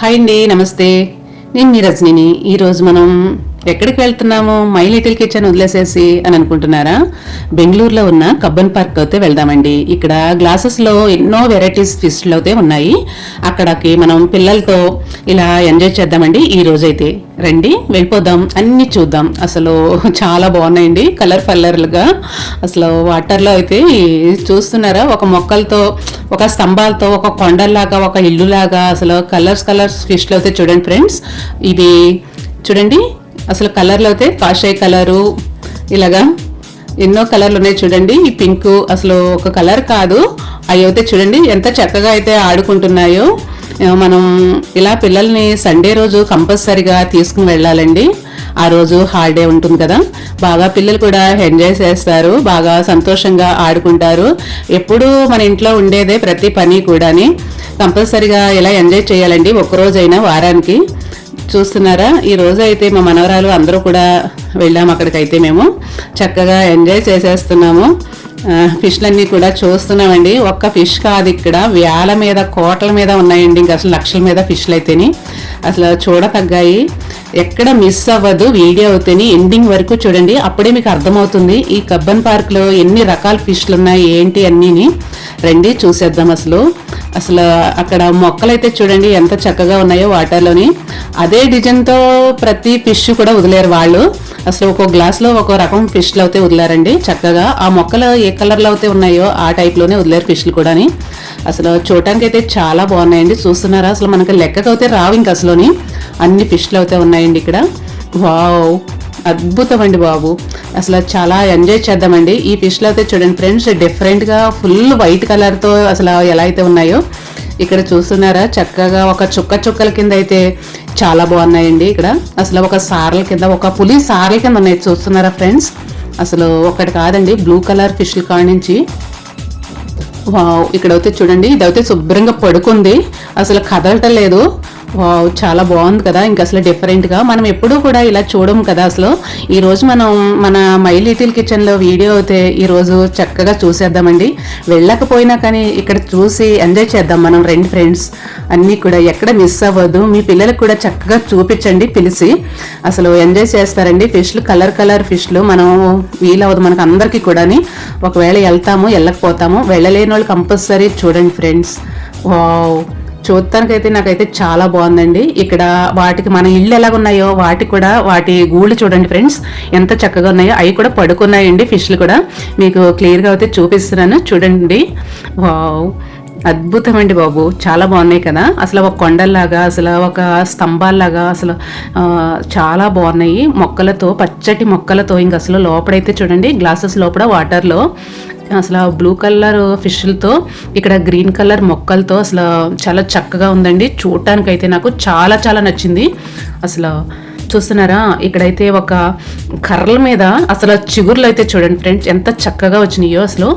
Hi అండి నమస్తే. నేను మీ రజనిని. ఈరోజు మనం ఎక్కడికి వెళ్తున్నాము మై లిటిల్ కిచెన్ వదిలేసేసి అని అనుకుంటున్నారా? బెంగళూరులో ఉన్న కబ్బన్ పార్క్ అయితే వెళ్దామండి. ఇక్కడ గ్లాసెస్లో ఎన్నో వెరైటీస్ ఫిష్లు అయితే ఉన్నాయి. అక్కడికి మనం పిల్లలతో ఇలా ఎంజాయ్ చేద్దామండి. ఈ రోజైతే రండి వెళ్ళిపోదాం అన్ని చూద్దాం. అసలు చాలా బాగున్నాయండి. కలర్ ఫల్లర్లుగా అసలు వాటర్లో అయితే చూస్తున్నారా? ఒక మొక్కలతో ఒక స్తంభాలతో ఒక కొండల్లాగా ఒక ఇల్లులాగా అసలు కలర్స్ కలర్స్ ఫిష్లు అయితే చూడండి ఫ్రెండ్స్ ఇది చూడండి అసలు కలర్లు అయితే కాషాయ కలరు ఇలాగా ఎన్నో కలర్లు ఉన్నాయి చూడండి. ఈ పింక్ అసలు ఒక కలర్ కాదు. అవి అయితే చూడండి ఎంత చక్కగా అయితే ఆడుకుంటున్నాయో. మనం ఇలా పిల్లల్ని సండే రోజు కంపల్సరిగా తీసుకుని వెళ్ళాలండి. ఆ రోజు హాలిడే ఉంటుంది కదా. బాగా పిల్లలు కూడా ఎంజాయ్ చేస్తారు. బాగా సంతోషంగా ఆడుకుంటారు. ఎప్పుడూ మన ఇంట్లో ఉండేదే ప్రతి పని కూడాని. కంపల్సరిగా ఇలా ఎంజాయ్ చేయాలండి ఒక్కరోజైనా వారానికి. చూస్తున్నారా? ఈ రోజు అయితే మా మనవరాలు అందరూ కూడా వెళ్ళాము అక్కడికైతే మేము. చక్కగా ఎంజాయ్ చేసేస్తున్నాము. ఫిష్లన్నీ కూడా చూస్తున్నామండి. ఒక్క ఫిష్ కాదు ఇక్కడ. వేల మీద కోట్ల మీద ఉన్నాయండి. ఇంకా అసలు లక్షల మీద ఫిష్లు అయితేని. అసలు చూడతగ్గాయి. ఎక్కడ మిస్ అవ్వదు. వీడియో అవుతేని. ఎండింగ్ వరకు చూడండి. అప్పుడే మీకు అర్థమవుతుంది. ఈ కబ్బన్ పార్క్లో ఎన్ని రకాల ఫిష్లు ఉన్నాయి ఏంటి అన్నీని. రండి చూసేద్దాం అసలు. అసలు అక్కడ మొక్కలు అయితే చూడండి ఎంత చక్కగా ఉన్నాయో వాటర్లోని. అదే డిజైన్తో ప్రతి ఫిష్ కూడా వదిలేరు వాళ్ళు. అసలు ఒక్కో గ్లాస్లో ఒక్కో రకం ఫిష్లు అయితే వదిలారండి. చక్కగా ఆ మొక్కలు ఏ కలర్లో అయితే ఉన్నాయో ఆ టైప్లోనే వదిలేరు ఫిష్లు కూడాని. అసలు చూడటానికి అయితే చాలా బాగున్నాయండి. చూస్తున్నారా? అసలు మనకి లెక్కకు అయితే రావు ఇంక అసలుని. అన్ని ఫిష్లు అయితే ఉన్నాయండి ఇక్కడ. వావ్! అద్భుతం అండి బాబు. అసలు చాలా ఎంజాయ్ చేద్దామండి. ఈ ఫిష్లు అయితే చూడండి ఫ్రెండ్స్ డిఫరెంట్గా ఫుల్ వైట్ కలర్తో అసలు ఎలా అయితే ఉన్నాయో. ఇక్కడ చూస్తున్నారా? చక్కగా ఒక చుక్క చుక్కల కింద అయితే చాలా బాగున్నాయండి ఇక్కడ. అసలు ఒక సారల కింద ఒక పులి సారల కింద ఉన్నాయి. చూస్తున్నారా ఫ్రెండ్స్? అసలు ఒకటి కాదండి బ్లూ కలర్ ఫిష్ల కాడ నుంచి. వావ్ ఇక్కడైతే చూడండి ఇదైతే శుభ్రంగా పడుకుంది. అసలు కదలటం లేదు. వావ్ చాలా బాగుంది కదా. ఇంకా అసలు డిఫరెంట్గా మనం ఎప్పుడూ కూడా ఇలా చూడం కదా అసలు. ఈరోజు మనం మన మై లిటిల్ కిచెన్లో వీడియో అయితే ఈరోజు చక్కగా చూసేద్దామండి. వెళ్ళకపోయినా కానీ ఇక్కడ చూసి ఎంజాయ్ చేద్దాం మనం రెండు ఫ్రెండ్స్ అన్నీ కూడా ఎక్కడ మిస్ అవ్వదు. మీ పిల్లలకు కూడా చక్కగా చూపించండి పిలిచి. అసలు ఎంజాయ్ చేస్తారండి. ఫిష్లు కలర్ కలర్ ఫిష్లు మనం వీలవ్వదు మనకు అందరికీ కూడాని. ఒకవేళ వెళ్తాము వెళ్ళకపోతాము వెళ్ళలేని వాళ్ళు కంపల్సరీ చూడండి ఫ్రెండ్స్ వావ్. చూడటానికైతే నాకైతే చాలా బాగుందండి. ఇక్కడ వాటికి మన ఇల్లు ఎలాగ ఉన్నాయో వాటికి కూడా వాటి గూళ్ళు చూడండి ఫ్రెండ్స్ ఎంత చక్కగా ఉన్నాయో. అవి కూడా పడుకున్నాయండి ఫిష్లు కూడా. మీకు క్లియర్గా అయితే చూపిస్తున్నాను. చూడండి. వావ్! అద్భుతం అండి బాబు. చాలా బాగున్నాయి కదా. అసలు ఒక కొండల్లాగా అసలు ఒక స్తంభాల్లాగా అసలు చాలా బాగున్నాయి. మొక్కలతో పచ్చటి మొక్కలతో ఇంక అసలు లోపడైతే చూడండి గ్లాసెస్ లోపల వాటర్లో. అసలు బ్లూ కలర్ ఫిష్లతో ఇక్కడ గ్రీన్ కలర్ మొక్కలతో అసలు చాలా చక్కగా ఉందండి. చూడటానికైతే నాకు చాలా చాలా నచ్చింది. అసలు చూస్తున్నారా ఇక్కడైతే ఒక కర్రల మీద అసలు చిగుర్లు అయితే చూడండి ఫ్రెండ్స్ ఎంత చక్కగా వచ్చినాయో అసలు.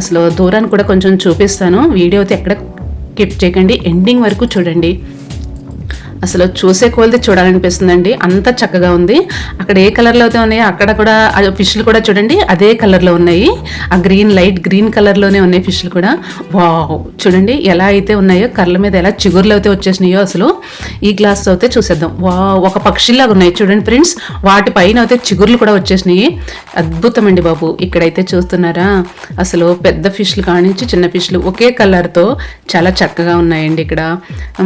అసలు దూరాన్ని కూడా కొంచెం చూపిస్తాను. వీడియో అయితే ఎక్కడ కిప్ చేయకండి ఎండింగ్ వరకు చూడండి. అసలు చూసే కొలది చూడాలనిపిస్తుందండి. అంత చక్కగా ఉంది. అక్కడ ఏ కలర్లో అయితే ఉన్నాయో అక్కడ కూడా ఫిష్లు కూడా చూడండి అదే కలర్లో ఉన్నాయి. ఆ గ్రీన్ లైట్ గ్రీన్ కలర్లోనే ఉన్నాయి ఫిష్లు కూడా. వావ్ చూడండి ఎలా అయితే ఉన్నాయో కర్ల మీద ఎలా చిగురులు అయితే వచ్చేసినాయో అసలు ఈ గ్లాస్ అయితే చూసేద్దాం. వా ఒక పక్షిలాగా ఉన్నాయి. చూడండి ఫ్రెండ్స్ వాటి పైన అయితే చిగుర్లు కూడా వచ్చేసినాయి. అద్భుతం అండి బాబు. ఇక్కడైతే చూస్తున్నారా? అసలు పెద్ద ఫిష్లు కానించి చిన్న ఫిష్లు ఒకే కలర్తో చాలా చక్కగా ఉన్నాయండి ఇక్కడ.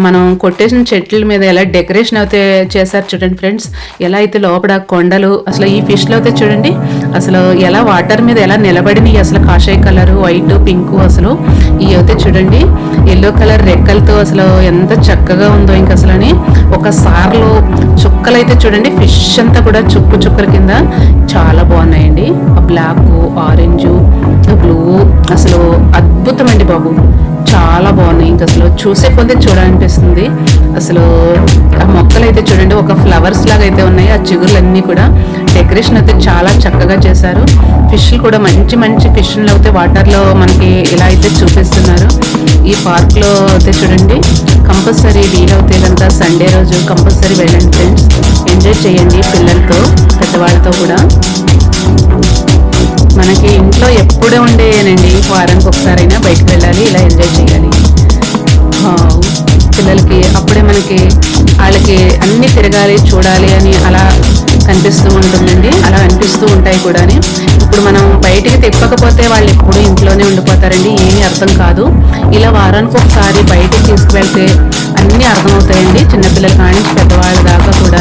మనం కొట్టేసిన చెట్ల మీద ఎలా డెకరేషన్ అయితే చేశారు చూడండి ఫ్రెండ్స్. ఎలా అయితే లోపల కొండలు అసలు ఈ ఫిష్లో అయితే చూడండి అసలు ఎలా వాటర్ మీద ఎలా నిలబడినాయి అసలు కాషాయ కలర్ వైట్ పింక్ అసలు. ఇవి అయితే చూడండి ఎల్లో కలర్ రెక్కలతో అసలు ఎంత చక్కగా ఉందో ఇంక అసలు అని. ఒక సార్లో చుక్కలు అయితే చూడండి ఫిష్ అంతా కూడా చుక్కు చుక్కల కింద చాలా బాగున్నాయండి. బ్లాక్ ఆరెంజ్ బ్లూ అసలు అద్భుతం అండి బాబు. చాలా బాగున్నాయి. ఇంకా అసలు చూసే కొద్దీ చూడాలనిపిస్తుంది. అసలు ఆ మొక్కలు అయితే చూడండి ఒక ఫ్లవర్స్ లాగా అయితే ఉన్నాయి. ఆ చిగురులన్నీ కూడా డెకరేషన్ అయితే చాలా చక్కగా చేశారు. ఫిష్లు కూడా మంచి మంచి ఫిష్లు అయితే వాటర్లో మనకి ఇలా అయితే చూపిస్తున్నారు. ఈ పార్క్లో అయితే చూడండి కంపల్సరీ వీలవుతే కనుక సండే రోజు కంపల్సరీ వెళ్ళండి ఫ్రెండ్స్ ఎంజాయ్ చేయండి పిల్లలతో పెద్దవాళ్ళతో కూడా. మనకి ఇంట్లో ఎప్పుడే ఉండేనండి వారానికి ఒకసారైనా బయటకు వెళ్ళాలి ఇలా ఎంజాయ్ చేయాలి. పిల్లలకి అప్పుడే మనకి వాళ్ళకి అన్నీ తిరగాలి చూడాలి అని అలా కనిపిస్తూ ఉంటుందండి. అలా అనిపిస్తూ ఉంటాయి కూడా ఇప్పుడు మనం బయటికి తిప్పకపోతే వాళ్ళు ఎప్పుడు ఇంట్లోనే ఉండిపోతారండి. ఏమీ అర్థం కాదు. ఇలా వారానికి ఒకసారి బయటికి తీసుకువెళ్తే అన్నీ అర్థమవుతాయండి. చిన్నపిల్లల కానీ పెద్దవాళ్ళ దాకా కూడా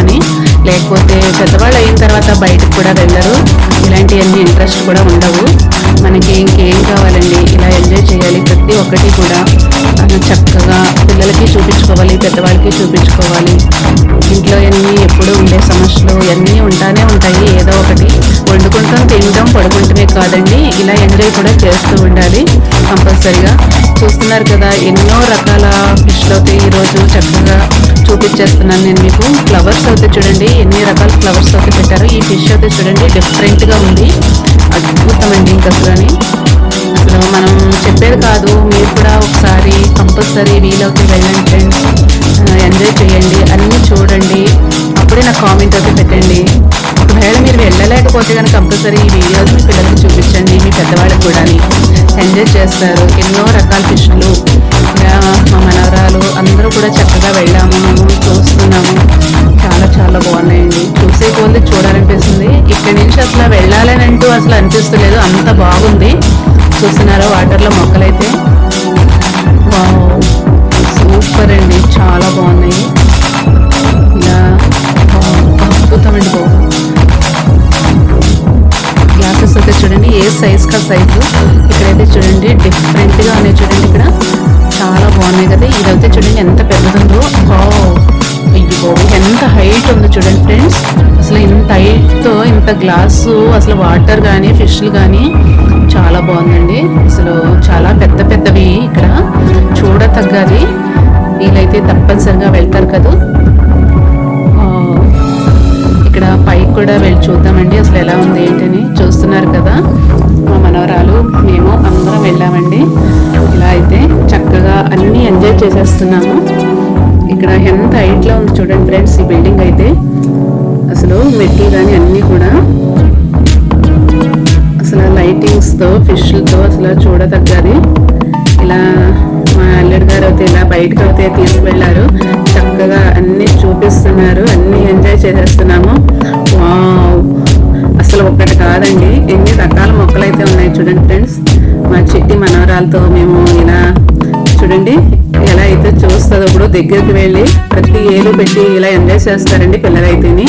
లేకపోతే పెద్దవాళ్ళు అయిన తర్వాత బయటకు కూడా వెళ్ళరు. ఇలాంటివన్నీ ఇంట్రెస్ట్ కూడా ఉండవు. మనకి ఇంకేం కావాలండి? ఇలా ఎంజాయ్ చేయాలి ప్రతి ఒక్కటి కూడా. అది చక్కగా పిల్లలకి చూపించుకోవాలి పెద్దవాళ్ళకి చూపించుకోవాలి. ఇంట్లో అన్నీ ఎప్పుడు ఉండే సమస్యలు అన్నీ ఉంటానే ఉంటాయి ఏదో ఒకటి వండుకుంటాం తినడం పడుకుంటమే కాదండి ఇలా ఎంజాయ్ కూడా చేస్తూ ఉండాలి కంపల్సరిగా. చూస్తున్నారు కదా ఎన్నో రకాల ఫిష్లు అయితే ఈరోజు చక్కగా చూపించేస్తున్నాను నేను మీకు. ఫ్లవర్స్ అయితే చూడండి ఎన్ని రకాల ఫ్లవర్స్ అయితే పెట్టారు ఈ ఫిష్ అయితే చూడండి డిఫరెంట్గా ఉంది. అద్భుతమండి ఇంకా అసలు అసలు మనం చెప్పేది కాదు. మీరు కూడా ఒకసారి కంపల్సరీ వీలవుతే వెళ్ళండి ఫ్రెండ్స్ ఎంజాయ్ చేయండి. అన్నీ చూడండి. అప్పుడే నాకు కామెంట్ అయితే పెట్టండి. ఒకవేళ మీరు వెళ్ళలేకపోతే కనుక కంపల్సరీ ఈ వీడియోస్ మీ పిల్లలకు చూపించండి. మీ పెద్దవాళ్ళకి కూడా ఎంజాయ్ చేస్తారు. ఎన్నో రకాల ఫిష్లు మా మనవరాలు అందరూ కూడా చక్కగా వెళ్ళాము. మేము చూస్తున్నాము. చాలా చాలా బాగున్నాయండి. చూసే కొద్ది చూడాలనిపిస్తుంది. ఇక్కడి నుంచి అసలు వెళ్ళాలని అంటూ అసలు అనిపిస్తలేదు. అంత బాగుంది. చూస్తున్నారా వాటర్లో మొక్కలైతే. సూపర్ అండి చాలా బాగున్నాయి. ఇలా అద్భుతం అండి బాబు. గ్లాసెస్ అయితే చూడండి ఏ సైజ్ కా సైజు ఇక్కడైతే చూడండి డిఫరెంట్గా ఉన్నాయి చూడండి ఇక్కడ. చాలా బాగున్నాయి కదా ఇదైతే చూడండి ఎంత పెద్దదుందో. అయ్యో ఎంత హైట్ ఉంది చూడండి ఫ్రెండ్స్ అసలు ఇంత హైట్తో ఇంత గ్లాసు అసలు వాటర్ కానీ ఫిష్లు కానీ చాలా బాగుందండి. అసలు చాలా పెద్ద పెద్దవి ఇక్కడ. చూడతగ్గది. వీలైతే తప్పనిసరిగా వెళ్తారు కదా. ఇక్కడ పైకి కూడా వెళ్ళి చూద్దామండి. అసలు ఎలా ఉంది ఏంటని చూస్తున్నారు కదా. మా మనవరాలు మేము అందరం వెళ్ళామండి. ఇలా అయితే చక్కగా అన్నీ ఎంజాయ్ చేసేస్తున్నాము. ఇక్కడ ఎంత హైట్లో ఉంది చూడండి ఫ్రెండ్స్ ఈ బిల్డింగ్ అయితే. అసలు మెట్లు కానీ అన్నీ కూడా అసలు లైటింగ్స్తో ఫిష్లతో అసలు చూడదగ్గది ఇలా మా అల్లుడు గారు అయితే ఇలా బయటకు అయితే తీసుకువెళ్ళారు చక్కగా అన్నీ చూపిస్తున్నారు అన్నీ ఎంజాయ్ చేసేస్తున్నాము. అసలు ఒక్కటి కాదండి ఎన్ని రకాల మొక్కలు అయితే ఉన్నాయి చూడండి ఫ్రెండ్స్. మా చెట్టి మనవరాలతో మేము ఇలా చూడండి ఎలా అయితే చూస్తుందో ఇప్పుడు దగ్గరికి వెళ్ళి ప్రతి ఏలు పెట్టి ఇలా ఎంజాయ్ చేస్తారండి పిల్లలైతేని.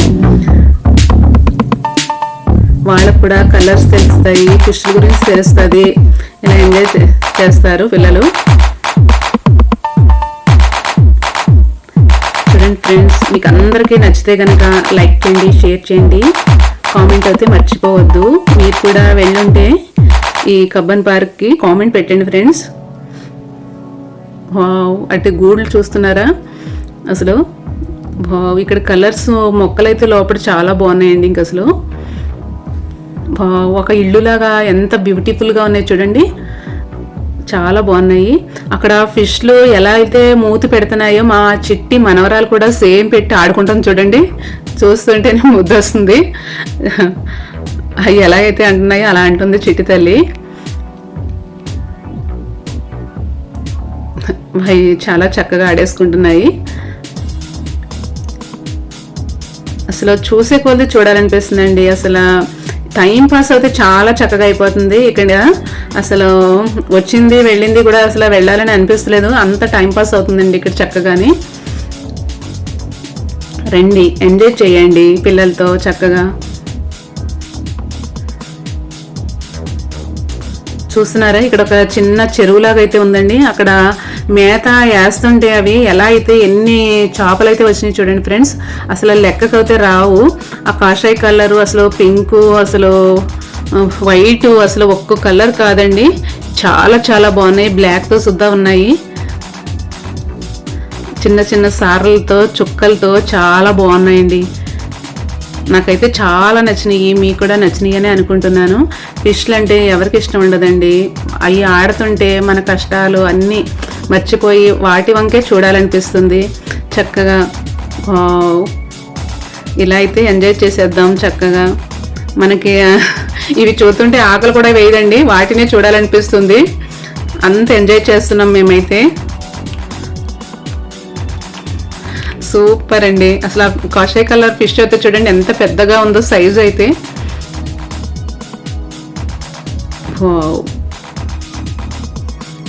వాళ్ళకు కూడా కలర్స్ తెలుస్తాయి ఫిష్ల గురించి తెలుస్తుంది. ఇలా ఎంజాయ్ చేస్తారు పిల్లలు. చూడండి ఫ్రెండ్స్ మీకు అందరికీ నచ్చితే కనుక లైక్ చేయండి షేర్ చేయండి. కామెంట్ అయితే మర్చిపోవద్దు. మీరు కూడా వెళ్ళుంటే ఈ కబ్బన్ పార్క్కి కామెంట్ పెట్టండి ఫ్రెండ్స్. అంటే గూళ్ళు చూస్తున్నారా? అసలు ఇక్కడ కలర్స్ మొక్కలైతే లోపల చాలా బాగున్నాయండి ఇంక అసలు. ఒక ఇల్లులాగా ఎంత బ్యూటిఫుల్గా ఉన్నాయి చూడండి. చాలా బాగున్నాయి. అక్కడ ఫిష్లు ఎలా అయితే మూతి పెడుతున్నాయో మా చిట్టి మనవరాలు కూడా సేమ్ పెట్టి ఆడుకుంటాం చూడండి. చూస్తుంటేనే ముద్ద వస్తుంది అవి ఎలా అయితే అంటున్నాయో అలా అంటుంది చిట్టి తల్లి. అవి చాలా చక్కగా ఆడేసుకుంటున్నాయి. అసలు చూసే కొద్ది చూడాలనిపిస్తుందండి. అసలు టైం పాస్ అయితే చాలా చక్కగా అయిపోతుంది ఇక్కడ. అసలు వచ్చింది వెళ్ళింది కూడా అసలు వెళ్ళాలని అనిపిస్తలేదు. అంత టైం పాస్ అవుతుందండి ఇక్కడ చక్కగాని. రండి ఎంజాయ్ చేయండి పిల్లలతో చక్కగా. చూస్తున్నారా? ఇక్కడ ఒక చిన్న చెరువులాగా అయితే ఉందండి. అక్కడ మేత వేస్తుంటే అవి ఎలా అయితే ఎన్ని చేపలు అయితే వచ్చినాయి చూడండి ఫ్రెండ్స్. అసలు లెక్కకైతే రావు. ఆ కాషాయ కలరు అసలు పింకు అసలు వైట్ అసలు ఒక్క కలర్ కాదండి. చాలా చాలా బాగున్నాయి. బ్లాక్తో సుద్దా ఉన్నాయి. చిన్న చిన్న సార్లతో చుక్కలతో చాలా బాగున్నాయండి. నాకైతే చాలా నచ్చినాయి. మీకు కూడా నచ్చినాయి అనుకుంటున్నాను. ఫిష్లు అంటే ఎవరికి ఇష్టం ఉండదండి. అవి ఆడుతుంటే మన కష్టాలు అన్నీ మర్చిపోయి వాటి వంకే చూడాలనిపిస్తుంది. చక్కగా ఇలా అయితే ఎంజాయ్ చేసేద్దాం చక్కగా. మనకి ఇవి చూస్తుంటే ఆకలి కూడా వేయదండి. వాటినే చూడాలనిపిస్తుంది. అంత ఎంజాయ్ చేస్తున్నాం మేమైతే. సూపర్ అండి అసలు ఆ కాషాయ కలర్ ఫిష్ అయితే చూడండి ఎంత పెద్దగా ఉందో సైజు అయితే.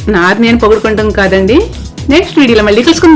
వావ్. నాది నేను పొగుడుకుంటాం కాదండి నెక్స్ట్ వీడియోలో మళ్ళీ కలుసుకుందాం